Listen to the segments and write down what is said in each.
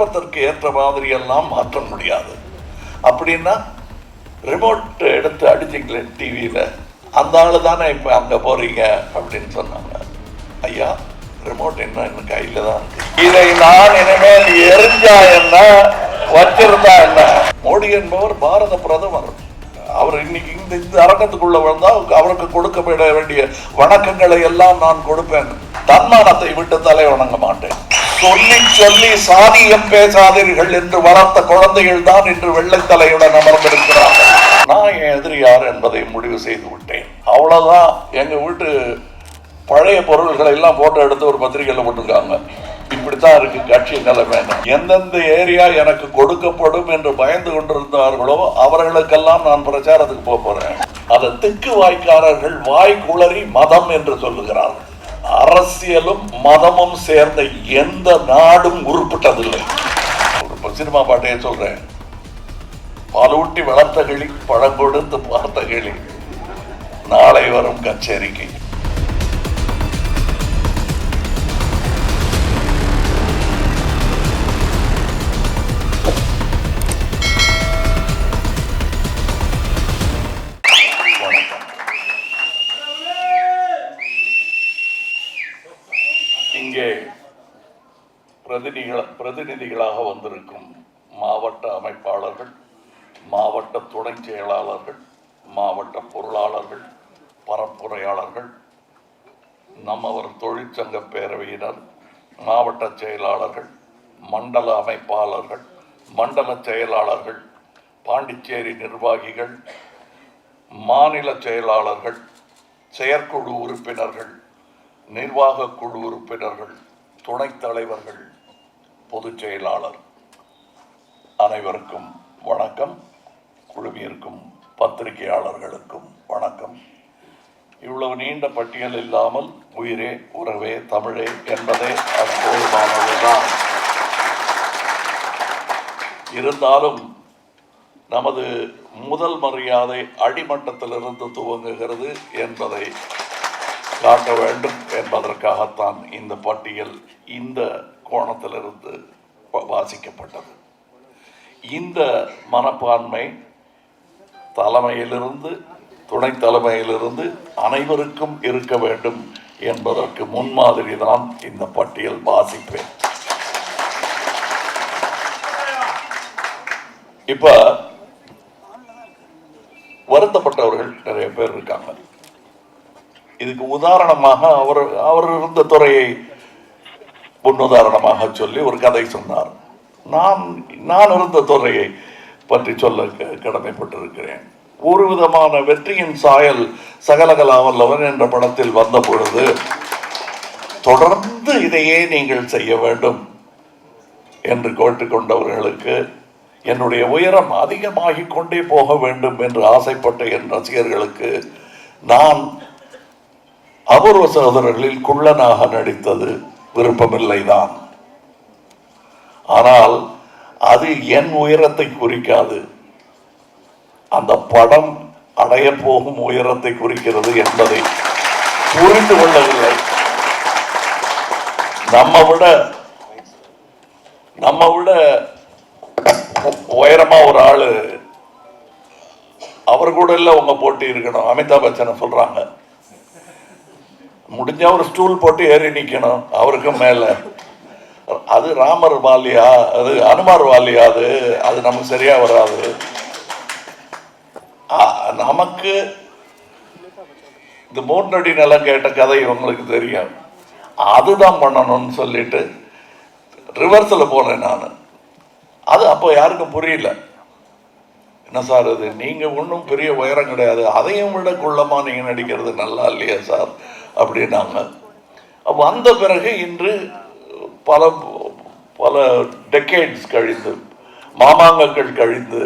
விருப்பத்திற்கு ஏற்ற மாதிரியெல்லாம் மாற்ற முடியாது. அப்படின்னா ரிமோட் எடுத்து அடிச்சிங்களேன் டிவியில் அந்த ஆள் தானே இப்போ அங்கே போகிறீங்க அப்படின்னு சொன்னாங்க. ஐயா ரிமோட் என்ன எனக்கு கையில் தான் இருக்கு. இதை நான் இனிமேல் எரிஞ்சா என்ன? வச்சிருந்தா என்ன? மோடி என்பவர் பாரத பிரதமர். அவர் இன்னைக்கு இந்த இந்த அரங்கத்துக்குள்ள வந்தா அவருக்கு கொடுக்கப்பட வேண்டிய வணக்கங்களை எல்லாம் நான் கொடுப்பேன். தன்மானத்தை விட்டு தலை வணங்க மாட்டேன். சொல்லி சொல்லி சாதியம் பேசாதீர்கள் என்று வளர்த்த குழந்தைகள் தான் இன்று வெள்ளைத்தலையுடன் அமர்ந்திருக்கிறார்கள். நான் என் எதிரி யார் என்பதை முடிவு செய்து விட்டேன். அவ்வளவுதான். எங்க வீட்டு பழைய பொருள்களை எல்லாம் போட்டோ எடுத்து ஒரு பத்திரிகையில் போட்டிருக்காங்க. இப்படித்தான் இருக்கு கட்சி நிலைமை. எந்தெந்த ஏரியா எனக்கு கொடுக்கப்படும் என்று பயந்து கொண்டிருந்தார்களோ அவர்களுக்கெல்லாம் நான் பிரச்சாரத்துக்கு போக போறேன். அதை திக்கு வாய்க்காரர்கள் வாய் குளறி மதம் என்று சொல்லுகிறார்கள். அரசியலும் மதமும் சேர்ந்த எந்த நாடும் உருப்பிட்டதில்லை. ஒரு சினிமா பாட்டையே சொல்றேன். பாலூட்டி வளர்த்த கிளி பழம் கொடுத்து பார்த்த கிளி. நாளை வரும் கச்சேரிக்கு. பிரதிநிதிகள பிரதிநிதிகளாக வந்திருக்கும் மாவட்ட அமைப்பாளர்கள் மாவட்ட துணை செயலாளர்கள் மாவட்ட பொருளாளர்கள் பரப்புரையாளர்கள் நம்மவர் தொழிற்சங்க பேரவையினர் மாவட்ட செயலாளர்கள் மண்டல அமைப்பாளர்கள் மண்டல செயலாளர்கள் பாண்டிச்சேரி நிர்வாகிகள் மாநில செயலாளர்கள் செயற்குழு உறுப்பினர்கள் நிர்வாக குழு உறுப்பினர்கள் துணைத் தலைவர்கள் பொதுச் செயலாளர். அனைவருக்கும் வணக்கம். குழுமியிருக்கும் பத்திரிகையாளர்களுக்கும் வணக்கம். இவ்வளவு நீண்ட பட்டியல் இல்லாமல் உயிரே உறவே தமிழே என்பதே அற்புதமானதுதான் இருந்தாலும் நமது முதல் மரியாதை அடிமட்டத்திலிருந்து துவங்குகிறது என்பதை காட்ட வேண்டும் என்பதற்காகத்தான் இந்த பட்டியல் இந்த கோணத்திலிருந்து வ- வாசிக்கப்பட்டது. இந்த மனப்பான்மை தலைமையிலிருந்து துணை தலைமையிலிருந்து அனைவருக்கும் இருக்க வேண்டும் என்பதற்கு முன்மாதிரி தான் இந்த பட்டியல் வாசிப்பேன். இப்ப வருத்தப்பட்டவர்கள் நிறைய பேர் இருக்காங்க. இதுக்கு உதாரணமாக அவர் அவர் இருந்த துறையை முன்னுதாரணமாக சொல்லி ஒரு கதை சொன்னார். நான் நான் இருந்த துறையை பற்றி சொல்ல க- கடமைப்பட்டிருக்கிறேன். ஒரு விதமான வெற்றியின் சாயல் சகலகலாவல்லவன் என்ற படத்தில் வந்த பொழுது தொடர்ந்து இதையே நீங்கள் செய்ய வேண்டும் என்று கேட்டுக்கொண்டவர்களுக்கு என்னுடைய உயரம் அதிகமாகிக் கொண்டே போக வேண்டும் என்று ஆசைப்பட்ட என் ரசிகர்களுக்கு நான் அபூர்வ சகோதரர்களில் குள்ளனாக நடித்தது விருப்பமில்லைதான். ஆனால் அது என் உயரத்தை குறிக்காது. அந்த படம் அடைய போகும் உயரத்தை குறிக்கிறது என்பதை புரிந்து கொள்ளவில்லை. நம்ம விட நம்ம விட உ- உயரமா ஒரு ஆளு அவர் கூட இல்லை உங்க போட்டி இருக்கணும். அமிதாப் பச்சனை சொல்றாங்க முடிஞ்ச ஒரு ஸ்டூல் போட்டு ஏறி நிற்கணும் அவருக்கு மேலே. அது ராமர் வாலியா? அது அனுமார் வாலியா அது? அது நமக்கு சரியா வராது. ஆ, நமக்கு இந்த மூன்றடி நிலம் கேட்ட கதை உங்களுக்கு தெரியும். அதுதான் பண்ணணும்னு சொல்லிட்டு ரிவர்ஸில் போனேன் நான். அது அப்போ யாருக்கும் புரியல. என்ன சார் அது நீங்கள் ஒன்றும் பெரிய உயரம் கிடையாது. அதையும் விட குள்ளமாக நீங்கள் நடிக்கிறது நல்லா இல்லையா சார்? அப்படின்னாங்க. அப்போ அந்த பிறகு இன்று பல பல டெக்கேட்ஸ் கழிந்து மாமாங்கங்கள் கழிந்து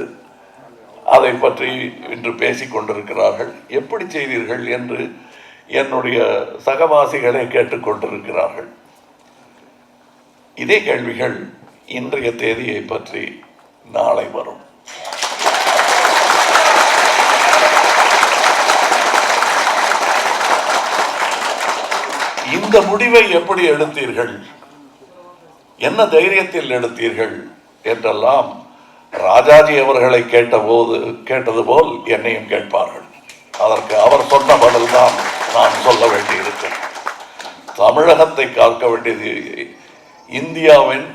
அதை பற்றி இன்று பேசிக் கொண்டிருக்கிறார்கள். எப்படி செய்தீர்கள் என்று என்னுடைய சகவாசிகளை கேட்டுக்கொண்டிருக்கிறார்கள் இதே கேள்விகள் இன்றைய தேதியை பற்றி நாளை வரும். இந்த முடிவை எப்படி எடுத்தீர்கள்? என்ன தைரியத்தில் எடுத்தீர்கள்? என்றெல்லாம் ராஜாஜி அவர்களை கேட்டபோது கேட்டது போல் என்னையும் கேட்பார்கள். அதற்கு அவர் சொன்ன பதில்தான் நான் சொல்ல வேண்டியிருக்கும் தமிழகத்தை காக்க வேண்டியது இந்தியாவின்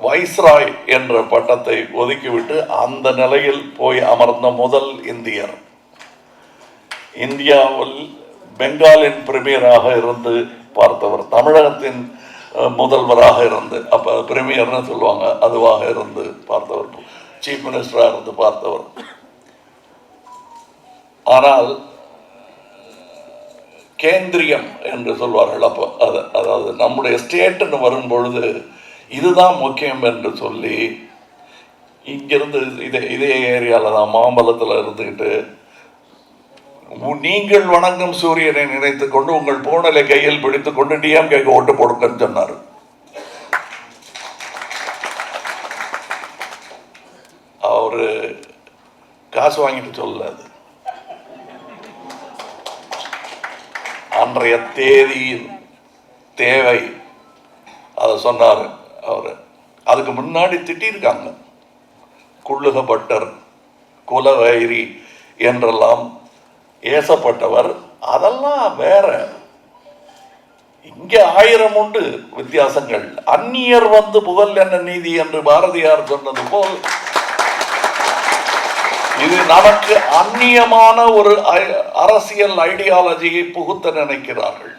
வைஸ்ராய் என்ற பட்டத்தை ஒதுக்கிவிட்டு அந்த நிலையில் போய் அமர்ந்த முதல் இந்தியர். இந்தியாவில் பெங்காலின் பிரீமியராக இருந்து பார்த்தவர் தமிழகத்தின் முதல்வராக இருந்து அப்போ பிரீமியர்னு சொல்லுவாங்க அதுவாக இருந்து பார்த்தவர் சீஃப் மினிஸ்டராக இருந்து பார்த்தவர். ஆனால் கேந்திரியம் என்று சொல்வார்கள் அப்போ அது அதாவது நம்முடைய ஸ்டேட்டுன்னு வரும்பொழுது இதுதான் முக்கியம் என்று சொல்லி இங்கிருந்து இதே இதே ஏரியாவில் தான் மாம்பலத்தில் இருந்துக்கிட்டு நீங்கள் வணங்கும் சூரியனை நினைத்துக் கொண்டு உங்கள் பூனலை கையில் பிடித்துக் கொண்டு டிஎம்கேக்கு ஓட்டு போடுங்கன்னு சொன்னார். அவரு காசு வாங்கிட்டு சொல்லாது. அது அன்றைய தேதியின் தேவை அதை சொன்னார் அவர். அதுக்கு முன்னாடி திட்டியிருக்காங்க. குள்ளுக பட்டர் குலவைரி என்றெல்லாம் ஏசப்பட்டவர் அதெல்லாம் வேற. இங்கே ஆயிரம் உண்டு வித்தியாசங்கள். அந்நியர் வந்து புகழ் என்ன நீதி என்று பாரதியார் சொன்னது போல் இது நமக்கு அந்நியமான ஒரு அரசியல் ஐடியாலஜியை புகுத்த நினைக்கிறார்கள்.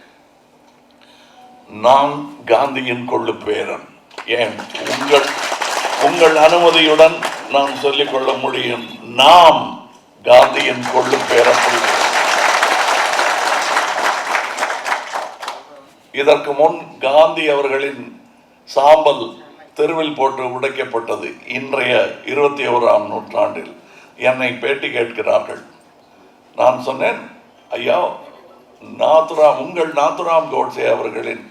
நான் காந்தியின் கொள்ளு பேரன் ஏன்? உங்கள் உங்கள் அனுமதியுடன் நான் சொல்லிக் கொள்ள முடியும். நாம் காந்தியின் கொள்ளு பேரன் இதற்கு முன் காந்தி அவர்களின் சாம்பல் தெருவில் போட்டு உடைக்கப்பட்டது இன்றைய இருபத்தி ஓராம் நூற்றாண்டில். என்னை பேட்டி கேட்கிறார்கள். நான் சொன்னேன் ஐயா நாத்துராம் உங்கள் நாத்துராம் கோட்சே அவர்களின்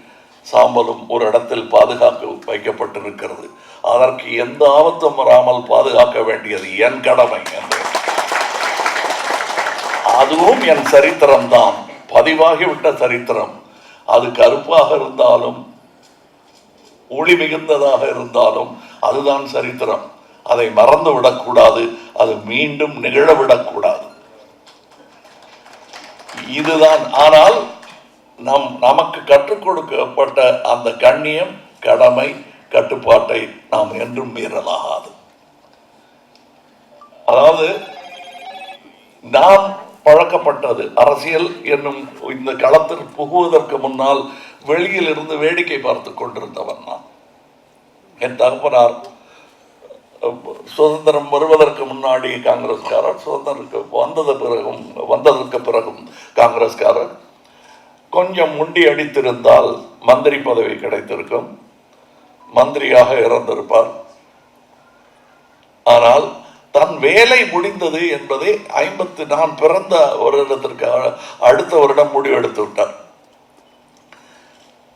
சாம்பலும் ஒரு இடத்தில் பாதுகாக்க வைக்கப்பட்டிருக்கிறது. அதற்கு எந்த ஆபத்தும் வராமல் பாதுகாக்க வேண்டியது என் கடமை என்று அதுவும் என் சரித்திரம்தான். பதிவாகிவிட்ட சரித்திரம். அது கருப்பாக இருந்தாலும் ஒளி மிகுந்ததாக இருந்தாலும் அதுதான் சரித்திரம். அதை மறந்து விடக்கூடாது. அது மீண்டும் நிகழவிடக்கூடாது. இதுதான். ஆனால் நம் நமக்கு கற்றுக் கொடுக்கப்பட்ட அந்த கண்ணியம் கடமை கட்டுப்பாட்டை நாம் என்றும் மீறலாகாது. அதாவது நாம் பழக்கப்பட்டது. அரசியல் என்னும் இந்த களத்தில் புகுவதற்கு முன்னால் வெளியில் இருந்து வேடிக்கை பார்த்து கொண்டிருந்தவன் நான். என் தகப்பனார் சுதந்திரம் வருவதற்கு முன்னாடி காங்கிரஸ்காரர் சுதந்திரத்துக்கு வந்தது பிறகும் வந்ததற்கு பிறகும் காங்கிரஸ்காரர். கொஞ்சம் முண்டி அடித்திருந்தால் மந்திரி பதவி கிடைத்திருக்கும். மந்திரியாக இறந்திருப்பார். ஆனால் தன் வேலை முடிந்தது என்பதை ஐம்பத்து நான் பிறந்த வருடத்திற்கு அடுத்த வருடம் முடிவெடுத்து விட்டார்.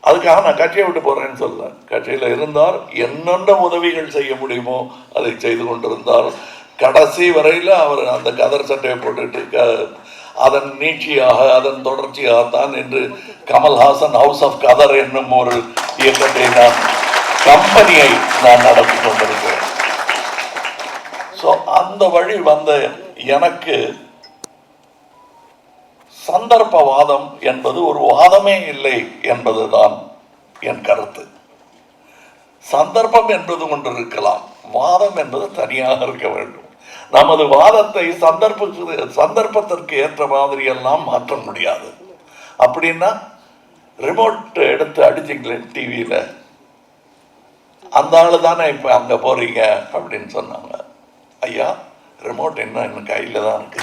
அதுக்காக நான் கட்சியை விட்டு போறேன்னு சொல்ல கட்சியில் இருந்தார். என்னென்ன உதவிகள் செய்ய முடியுமோ அதை செய்து கொண்டிருந்தார். கடைசி வரையில் அவர் அந்த கதர் சட்டையை போட்டுட்டு க- அதன் நீட்சியாக அதன் தொடர்ச்சியாகத்தான் என்று கமல்ஹாசன் ஹவுஸ் ஆஃப் கதர் என்னும் ஒரு இயக்கத்தை நான் கம்பெனியை நான் நடத்தி கொண்டிருக்கிறேன். ஸோ அந்த வழி வந்த எனக்கு சந்தர்ப்பவாதம் என்பது ஒரு வாதமே இல்லை என்பதுதான் என் கருத்து. சந்தர்ப்பம் என்பது ஒன்று இருக்கலாம் வாதம் என்பது தனியாக இருக்க வேண்டும். நமது வாதத்தை சந்தர்ப்ப சந்தர்ப்பத்திற்கு ஏற்ற மாதிரி எல்லாம் மாற்ற முடியாது. அப்படின்னா ரிமோட் எடுத்து அடிச்சிங்களேன் டிவியில் அந்த ஆள் தானே இப்போ அங்கே போகிறீங்க அப்படின்னு சொன்னாங்க. ஐயா ரிமோட் என்ன? எனக்கு கையில் தான் இருக்கு.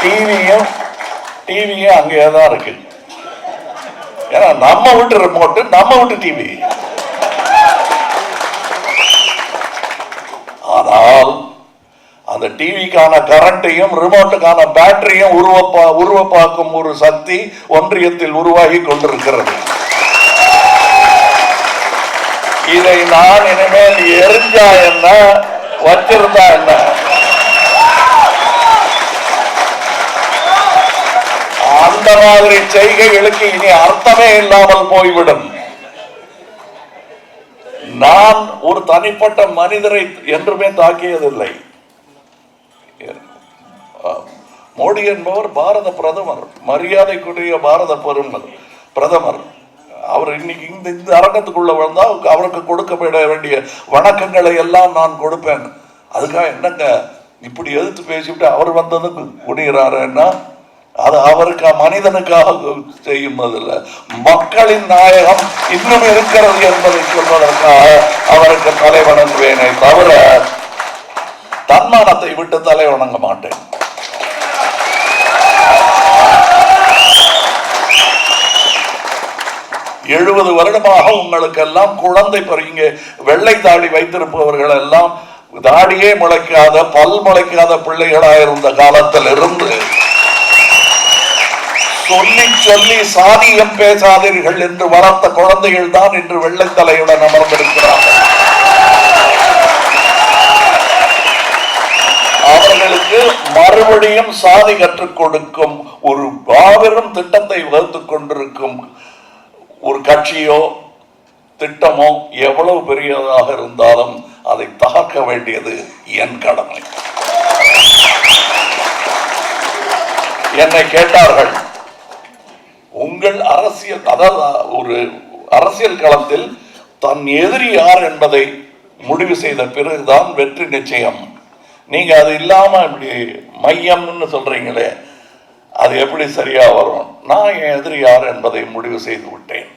டிவியும் டிவியும் அங்கேயே தான் இருக்கு. ஏன்னா நம்ம வீட்டு ரிமோட்டு நம்ம வீட்டு டிவி ஆனால் அந்த டிவிக்கான கரண்ட்டையும் ரிமோட்டுக்கான பேட்டரியும் உருவப்பா உருவப்பாக்கும் ஒரு சக்தி ஒன்றியத்தில் உருவாகி கொண்டிருக்கிறது. இதை நான் இனிமேல் எரிஞ்சா என்ன? வச்சிருந்தா என்ன? அந்த மாதிரி செய்கைகளுக்கு இனி அர்த்தமே இல்லாமல் போய்விடும். நான் ஒரு தனிப்பட்ட மனிதரை என்றுமே தாக்கியதில்லை. மோடி என்பவர் பாரத பிரதமர் மரியாதைக்குரிய பாரத பெருமர் பிரதமர். அவர் இன்னைக்கு இந்த இந்த அரங்கத்துக்குள்ள வந்தா அவருக்கு கொடுக்கப்பட வேண்டிய வணக்கங்களை எல்லாம் நான் கொடுப்பேன். அதுக்காக என்னங்க? இப்படி எதிர்த்து பேசிவிட்டு அவர் வந்ததுக்கு குடிகிறாருன்னா அது அவருக்கு மனிதனுக்காக செய்யும்பதில் மக்களின் நாயகம் இன்னும் இருக்கிறது என்பதை சொல்வதற்காக அவருக்கு தலை வணங்குவேனே தவிர தன்மானத்தை விட்டு தலை வணங்க மாட்டேன். எழுபது வருடமாக உங்களுக்கு எல்லாம் குழந்தை பிறகு வெள்ளை தாடி வைத்திருப்பவர்கள் எல்லாம் தாடியே முளைக்காத பல் முளைக்காத பிள்ளைகளாக இருந்த காலத்தில் இருந்து சொல்லி சொல்லி சாதியம் பேசாதீர்கள் என்று வளர்த்த குழந்தைகள் தான் இன்று வெள்ளைத்தலையுடன் அமர்ந்திருக்கிறார்கள். அவர்களுக்கு மறுபடியும் சாதி கற்றுக் கொடுக்கும் ஒரு மாபெரும் திட்டத்தை வகுத்துக் கொண்டிருக்கும் ஒரு கட்சியோ திட்டமோ எவ்வளவு பெரியதாக இருந்தாலும் அதை தகர்க்க வேண்டியது என் கடமை. என்னை கேட்டார்கள் உங்கள் அரசியல் அதாவது ஒரு அரசியல் களத்தில் தன் எதிரி யார் என்பதை முடிவு செய்த பிறகுதான் வெற்றி நிச்சயம். நீங்க அது இல்லாம இப்படி மையம்னு சொல்றீங்களே அது எப்படி சரியா வரும்? நான் என் எதிரி யார் என்பதை முடிவு செய்து விட்டேன்.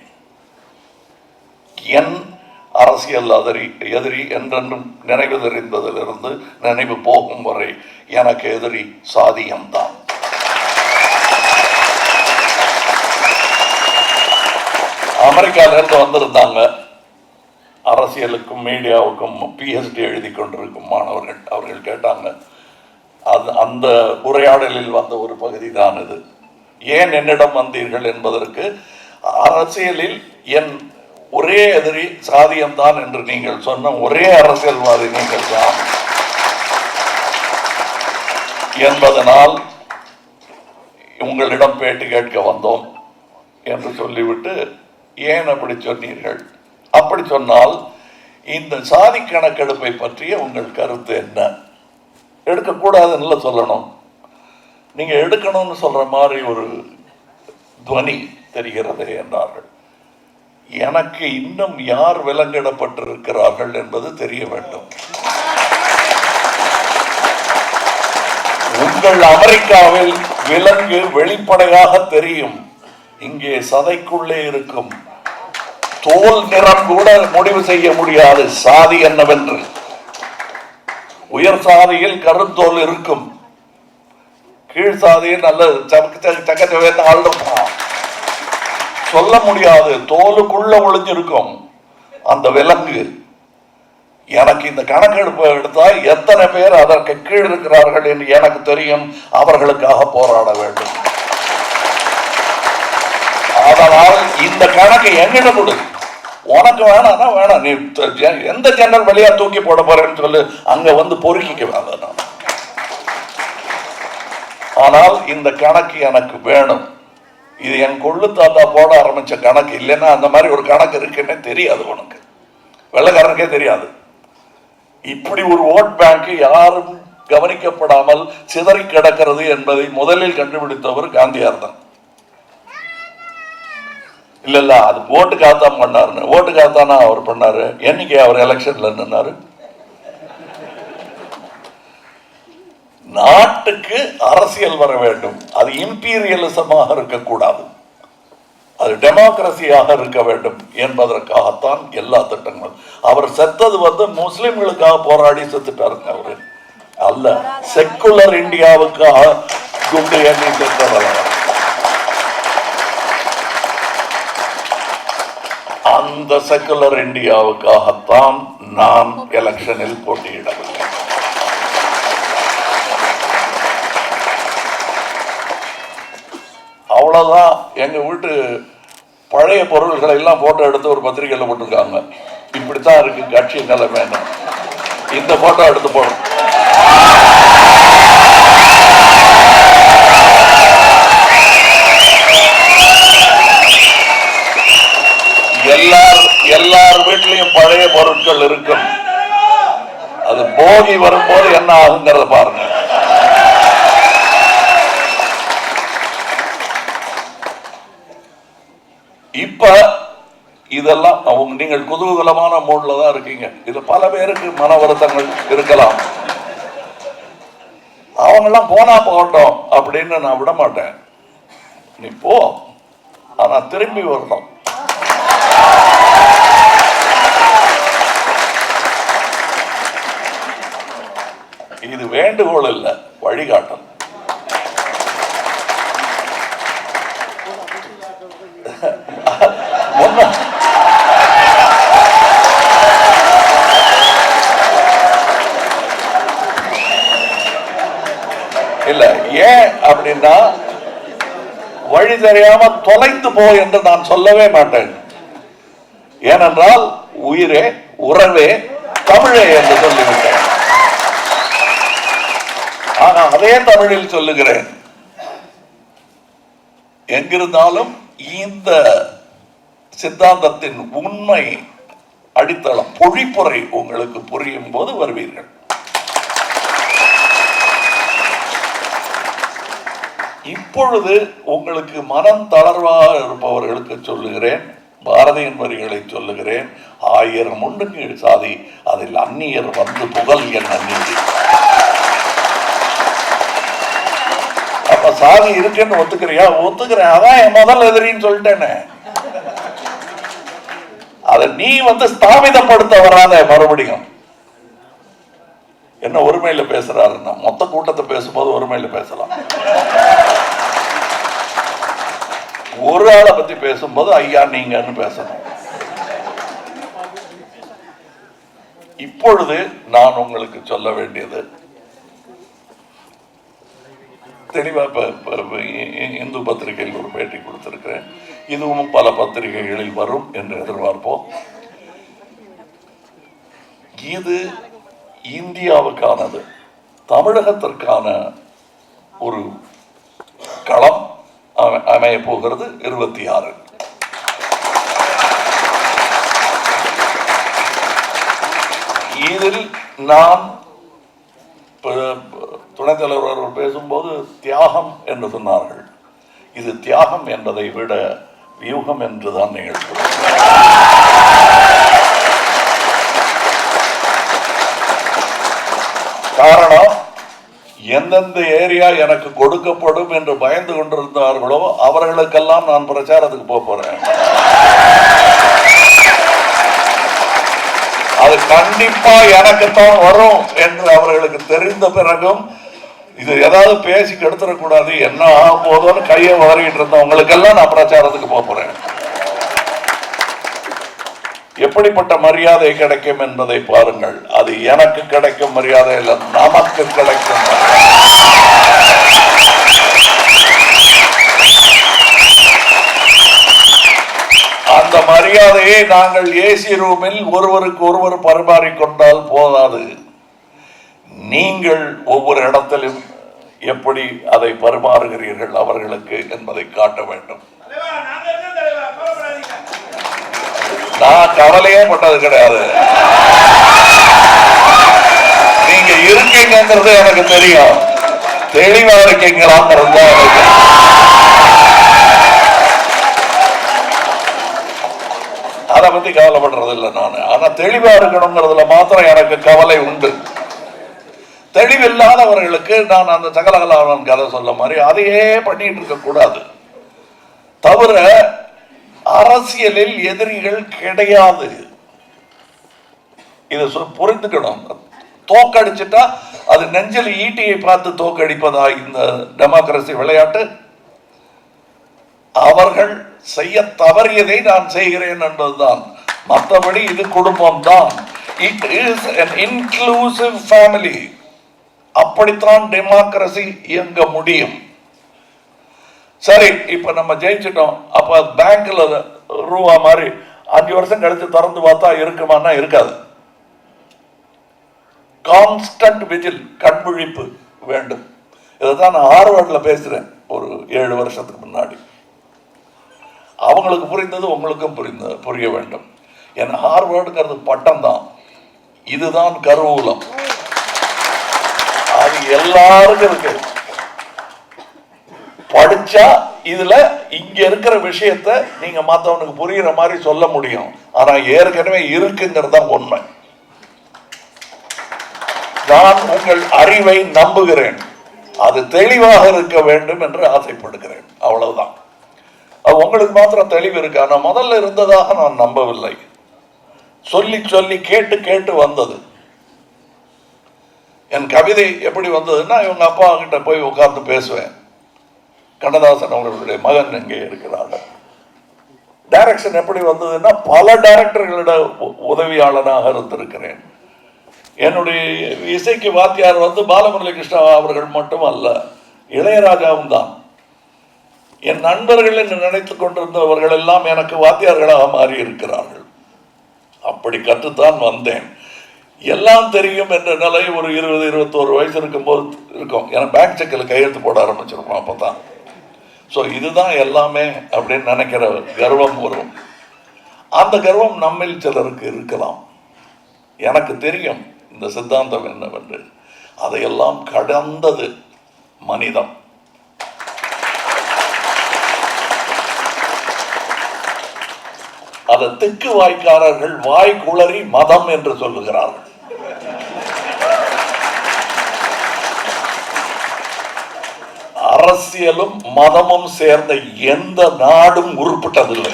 என் அரசியல் அதிரி எதிரி என்றென்றும் நினைவு தெரிந்ததிலிருந்து நினைவு போகும் வரை எனக்கு எதிரி சாதியம்தான். அமெரிக்காவிலிருந்து வந்திருந்தாங்க. அரசியலுக்கும் மீடியாவுக்கும் பிஹெச்டி எழுதி கொண்டிருக்கும் மாணவர்கள் அவர்கள் கேட்டாங்க. அது அந்த உரையாடலில் வந்த ஒரு பகுதி தான் இது. ஏன் என்னிடம் வந்தீர்கள் என்பதற்கு அரசியலில் என் ஒரே எதிரி சாதியம்தான் என்று நீங்கள் சொன்ன ஒரே அரசியல்வாதி நீங்கள் தான் என்பதனால் உங்களிடம் பேட்டி கேட்க வந்தோம் என்று சொல்லிவிட்டு ஏன் அப்படி சொன்னீர்கள்? அப்படி சொன்னால் இந்த சாதி கணக்கெடுப்பை பற்றிய உங்கள் கருத்து என்ன? எடுக்கக்கூடாதுன்னு சொல்லணும். நீங்கள் எடுக்கணும்னு சொல்கிற மாதிரி ஒரு துவனி தெரிகிறது என்றார்கள். எனக்கு இன்னும் யார் விலங்கிடப்பட்டிருக்கிறார்கள் என்பது தெரிய வேண்டும். உங்கள் அமெரிக்காவில் விலங்கு வெளிப்படையாக தெரியும். இங்கே சதைக்குள்ளே இருக்கும். தோல் நிறம் கூட முடிவு செய்ய முடியாது. சாதி என்னவென்று. உயர் சாதியில் கருந்தோல் இருக்கும். கீழ் சாதியில் நல்ல சக்கச்சவேந்த ஆள் சொல்ல முடியாது தோலுக்குள்ள ஒளிஞ்சிருக்கும் அந்த விலங்கு. எனக்கு இந்த கணக்கெடுப்பு எடுத்தால் எத்தனை பேர் அதற்கு கீழ் இருக்கிறார்கள் என்று எனக்கு தெரியும் அவர்களுக்காக போராட வேண்டும். அதனால் இந்த கணக்கு எங்கிட்ட கொடு. உனக்கு வேணாம்னா வேணாம். நீ எந்த ஜன்னல் வழியா தூக்கி போட போறேன்னு சொல்லு அங்க வந்து பொறுக்கிக்க வேண்டாம். நான். ஆனால் இந்த கணக்கு எனக்கு வேணும். இது என் கொள்ளு தாத்தா போட ஆரம்பித்த கணக்கு. இல்லைன்னா அந்த மாதிரி ஒரு கணக்கு இருக்குன்னே தெரியாது உனக்கு. வெள்ளக்காரனுக்கே தெரியாது. இப்படி ஒரு ஓட் பேங்க் யாரும் கவனிக்கப்படாமல் சிதறி கிடக்கிறது என்பதை முதலில் கண்டுபிடித்தவர் காந்தியார் தான். இல்ல இல்ல அது ஓட்டு தான் பண்ணாருன்னு. ஓட்டு காத்தானா அவர் பண்ணாரு? என்னைக்கு அவர் எலெக்ஷன்ல நின்னாரு? நாட்டுக்கு அரசியல் வர வேண்டும். அது இம்பீரியலிசமாக இருக்கக்கூடாது. அது டெமோக்ரஸியாக இருக்க வேண்டும் என்பதற்காகத்தான் எல்லா திட்டங்களும். அவர் செத்தது வந்து முஸ்லிம்களுக்காக போராடி செத்துட்டாருங்க அவரு. அல்ல செக்குலர் இந்தியாவுக்காக குண்டு எண்ணி செத்தவர் அந்த செக்குலர் இந்தியாவுக்காகத்தான் நான் எலெக்ஷனில் போட்டியிடவில்லை. தான் எங்கள் வீட்டு பழைய பொருள்களை எல்லாம் ஃபோட்டோ எடுத்து ஒரு பத்திரிக்கையில் போட்டிருக்காங்க. இப்படி தான் இருக்குது கட்சி நிலைமை இந்த ஃபோட்டோ எடுத்து போடும் எல்லார் எல்லார் வீட்லையும் பழைய பொருட்கள் இருக்கும். அது போகி வரும்போது என்ன ஆகுங்கிறத பாருங்க. இப்ப இதெல்லாம் அவங்க நீங்கள் குதூகலமான மூட்ல தான் இருக்கீங்க. இது பல பேருக்கு மன வருத்தங்கள் இருக்கலாம். அவங்கெல்லாம் போனா போகட்டும் அப்படின்னு நான் விட மாட்டேன். நீ போ. ஆனா திரும்பி வரணும். இது வேண்டுகோள் இல்ல வழிகாட்டல். அப்படின்னா வழி தெரியாம தொலைந்து போ என்று நான் சொல்லவே மாட்டேன். ஏனென்றால் உயிரே உறவே தமிழே என்று சொல்லிவிட்டேன். ஆனா அதே தமிழில் சொல்லுகிறேன். எங்கிருந்தாலும் இந்த சித்தாந்தத்தின் உண்மை அடித்தளம் பொழிப்புரை உங்களுக்கு புரியும் போது வருவீர்கள். இப்பொழுது உங்களுக்கு மனம் தளர்வாக இருப்பவர்களுக்கு சொல்லுகிறேன் பாரதியின் வரிகளை சொல்லுகிறேன் ஆயிரம் உண்டுங்க சாதி அதில் அந்நியர் வந்து புகழ் என் நீதி அப்ப சாதி இருக்குன்னு ஒத்துக்கிறியா? ஒத்துக்கிறேன். அதான் என் முதல் எதிரின்னு சொல்லிட்டேனே. அதை நீ வந்து ஸ்தாபிதப்படுத்த வராத மறுபடியும். என்ன ஒருமையில பேசுறாருன்னா மொத்த கூட்டத்தை பேசும்போது ஒருமையில பேசலாம். ஒரு ஆளை பத்தி பேசும்போது ஐயா நீங்கன்னு பேசணும். இப்பொழுது நான் உங்களுக்கு சொல்ல வேண்டியது தெளிவா இந்து பத்திரிகையில் ஒரு பேட்டி கொடுத்திருக்கிறேன். இதுவும் பல பத்திரிகைகளில் வரும் என்று எதிர்பார்ப்போம். இது இந்தியாவுக்கானது தமிழகத்திற்கான ஒரு களம். அமைய போகிறது இருபத்தி ஆறு. இதில் நாம் துணைத் தலைவர் அவர்கள் பேசும்போது தியாகம் என்று சொன்னார்கள். இது தியாகம் என்பதை விட வியூகம் என்றுதான் நீங்கள் காரணம் எந்தெந்த ஏரியா எனக்கு கொடுக்கப்படும் என்று பயந்து கொண்டிருந்தார்களோ அவர்களுக்கெல்லாம் நான் பிரச்சாரத்துக்கு போக போறேன். அது கண்டிப்பா எனக்குத்தான் வரும் என்று அவர்களுக்கு தெரிந்த பிறகும் இது ஏதாவது பேசி கெடுத்துடக்கூடாது என்ன ஆக போதோன்னு கையை உதறிட்டு இருந்தவங்களுக்கெல்லாம் நான் பிரச்சாரத்துக்கு போக போறேன். எப்படிப்பட்ட மரியாதை கிடைக்கும் என்பதை பாருங்கள். அது எனக்கு கிடைக்கும் மரியாதை இல்ல நமக்கு கிடைக்கும் அந்த மரியாதையை நாங்கள் ஏசி ரூமில் ஒருவருக்கு ஒருவர் பரிமாறிக்கொண்டால் போதாது. நீங்கள் ஒவ்வொரு இடத்திலும் எப்படி அதை பரிமாறுகிறீர்கள் அவர்களுக்கு என்பதை காட்ட வேண்டும் தலைவா நாங்க இருக்கோம் தலைவா கவலைப்படாதீங்க நான் கவலையே பட்டது கிடையாது. நீங்க இருக்கீங்கிறது எனக்கு தெரியும். தெளிவா இருக்கீங்களாங்கிறது தான் எனக்கு அதை பத்தி கவலைப்படுறது இல்லை நான். ஆனா தெளிவா இருக்கணுங்கிறதுல மாத்திரம் எனக்கு கவலை உண்டு. தெளிவில்லாதவர்களுக்கு நான் அந்த சகலகலாவன் கதை சொல்ல மாதிரி அதையே பண்ணிட்டு இருக்க கூடாது தவிர அரசியலில் எதிரிகள் கிடையாது. இதை சொ- புரிந்துக்கணும். தோக்கடிச்சிட்டா அது நெஞ்சில் ஈட்டியை பார்த்து தோக்கடிப்பதா இந்த டெமோக்ரஸி விளையாட்டு? அவர்கள் செய்ய தவறியதை நான் செய்கிறேன் என்பதுதான். மற்றபடி இது குடும்பம் தான் it is an inclusive family அப்படித்தான் டெமோக்ரஸி இயங்க முடியும். சரி இப்ப நம்ம ஜெயிச்சிட்டோம். அப்ப பேங்க்ல ரூபா மாதிரி அஞ்சு வருஷம் கழிச்சு திறந்து பார்த்தா இருக்குமானா இருக்காது. கான்ஸ்டன்ட் விஜில் கண்விழிப்பு வேண்டும். இதைதான் நான் ஹார்வர்ட்ல பேசுறேன் ஒரு ஏழு வருஷத்துக்கு முன்னாடி. அவங்களுக்கு புரிந்தது உங்களுக்கும் புரிந்த புரிய வேண்டும். என் ஹார்வர்டுங்கிறது பட்டம் தான் இதுதான் கருவூலம். அது எல்லாருக்கும் இருக்கு. படிச்சா இதுல இங்க இருக்கிற விஷயத்த நீங்க மத்தவனுக்கு புரியுற மாதிரி சொல்ல முடியும். ஆனா ஏற்கனவே இருக்குங்கிறது தான் உண்மை. நான் உங்கள் அறிவை நம்புகிறேன். அது தெளிவாக இருக்க வேண்டும் என்று ஆசைப்படுகிறேன். அவ்வளவுதான். அது உங்களுக்கு மாத்திரம் தெளிவு இருக்கு? ஆனா முதல்ல இருந்ததாக நான் நம்பவில்லை. சொல்லி சொல்லி கேட்டு கேட்டு வந்தது. என் கவிதை எப்படி வந்ததுன்னா இவங்க அப்பா கிட்ட போய் உட்கார்ந்து பேசுவேன். கண்ணதாசன் அவர்களுடைய மகன் இங்கே இருக்கிறார்கள் டைரக்ஷன் எப்படி வந்ததுன்னா பல டைரக்டர்களிட உதவியாளனாக இருந்திருக்கிறேன். என்னுடைய இசைக்கு வாத்தியார் வந்து பாலமுரளி கிருஷ்ணா அவர்கள் மட்டும் அல்ல இளையராஜாவும் தான். என் நண்பர்கள் என்று நினைத்துக் கொண்டிருந்தவர்கள் எல்லாம் எனக்கு வாத்தியார்களாக மாறி இருக்கிறார்கள் அப்படி கற்றுத்தான் வந்தேன். எல்லாம் தெரியும் என்ற நிலை ஒரு இருபது இருபத்தோரு வயசு இருக்கும்போது இருக்கும். ஏன்னா பேங்க் செக்கில் கையெழுத்து போட ஆரம்பிச்சிருப்போம் அப்போ தான் ஸோ இதுதான் எல்லாமே அப்படின்னு நினைக்கிற கர்வம் வரும். அந்த கர்வம் நம்மில் சிலருக்கு இருக்கலாம். எனக்கு தெரியும் இந்த சித்தாந்தம் என்னவென்று. அதையெல்லாம் கடந்தது மனிதம். அதை திக்கு வாய்க்காரர்கள் வாய் குளறி மதம் என்று சொல்லுகிறார்கள். அரசியலும் மதமும் சேர்ந்த எந்த நாடும் உருப்பட்டதில்லை.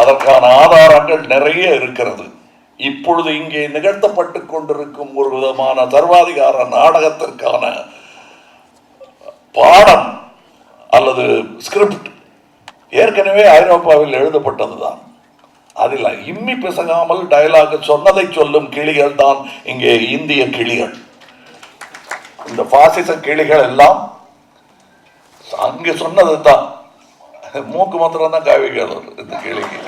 அதற்கான ஆதாரங்கள் நிறைய இருக்கிறது. இப்பொழுது இங்கே நிகழ்த்தப்பட்டு கொண்டிருக்கும் ஒரு விதமான சர்வாதிகார நாடகத்திற்கான பாடம் அல்லது ஸ்கிரிப்ட் ஏற்கனவே ஐரோப்பாவில் எழுதப்பட்டதுதான். அதில் இம்மி பிசகாமல் டயலாக் சொன்னதை சொல்லும் கிளிகள் தான் இங்கே இந்திய கிளிகள். இந்த பாசிச கிளிகள் எல்லாம் அங்கே சொன்னது தான் மூக்கு மாத்திரம் தான் காவிகள் இந்த கிளிக்கு.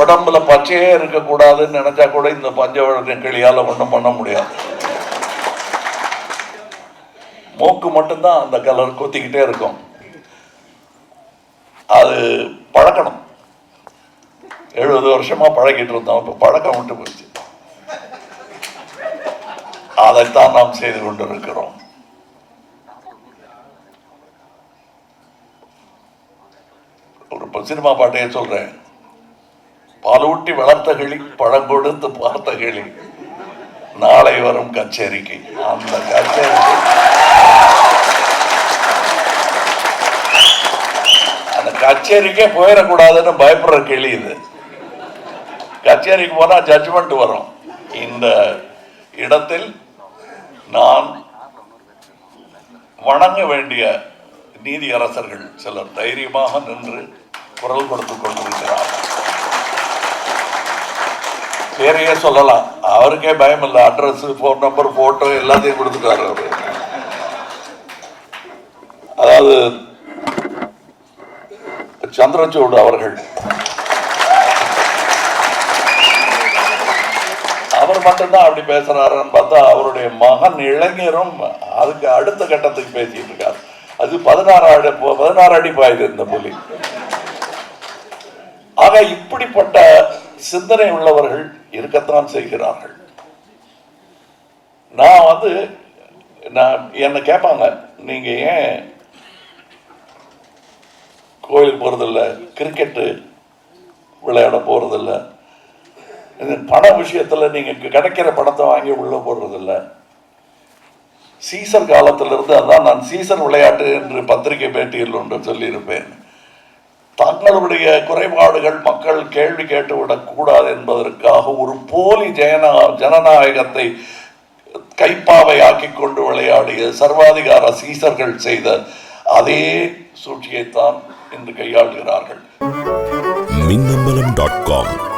உடம்புல பச்சையே இருக்கக்கூடாதுன்னு நினைச்சா கூட இந்த பஞ்சவழக்க கிளியால் ஒன்றும் பண்ண முடியாது. மூக்கு மட்டும்தான் அந்த கலர் கொத்திக்கிட்டே இருக்கும். அது பழக்கணும். எழுபது வருஷமா பழகிட்டு இருந்தோம். இப்போ பழக்கம் விட்டு போச்சு. அதைத்தான் நாம் செய்து கொண்டிருக்கிறோம். ஒரு சினிமா பாட்டையே சொல்றேன். பாலூட்டி வளர்த்த கிளி பழம் கொடுத்து பார்த்த கிளி. நாளை வரும் கச்சேரிக்கு. அந்த கச்சேரிக்கு. அந்த கச்சேரிக்கே போயிடக்கூடாதுன்னு பயப்படுற கிளி இது. கச்சேரிக்கு போனா ஜட்ஜ்மெண்ட் வரும். இந்த இடத்தில் நான் வணங்க வேண்டிய நீதியரசர்கள் சிலர் தைரியமாக நின்று குரல் கொடுத்துக் கொண்டிருக்கிறார் பேரையே சொல்லலாம். அவருக்கே பயம் இல்லை. அட்ரஸ் ஃபோன் நம்பர் போட்டோ எல்லாத்தையும் கொடுத்துட்டாரு அவர். அதாவது சந்திரசூட் அவர்கள் அவர் மட்டும்தான் அப்படி பேசுறாருன்னு பார்த்தா அவருடைய மகன் இளைஞரும் அதுக்கு அடுத்த கட்டத்துக்கு பேசிட்டு இருக்காரு. அது பதினாறு அடி பதினாறு அடி பாயுது இந்த புலி. ஆக இப்படிப்பட்ட சிந்தனை உள்ளவர்கள் இருக்கத்தான் செய்கிறார்கள். நான் வந்து நான் என்னை கேட்பாங்க நீங்க ஏன் கோயிலுக்கு போறதில்ல கிரிக்கெட்டு விளையாட போறதில்ல? இது பண விஷயத்துல நீங்க கிடைக்கிற பணத்தை வாங்கி உள்ள போடுறதில்ல. சீசர் காலத்திலிருந்து அதான் நான் சீசர் விளையாட்டு என்று பத்திரிகை பேட்டியில் ஒன்று சொல்லியிருப்பேன். தங்களுடைய குறைபாடுகள் மக்கள் கேள்வி கேட்டுவிடக்கூடாது என்பதற்காக ஒரு போலி ஜன ஜனநாயகத்தை கைப்பாவை ஆக்கி கொண்டு விளையாடிய சர்வாதிகார சீசர்கள் செய்த அதே சூழ்ச்சியைத்தான் இன்று கையாளுகிறார்கள். Minnambalam dot com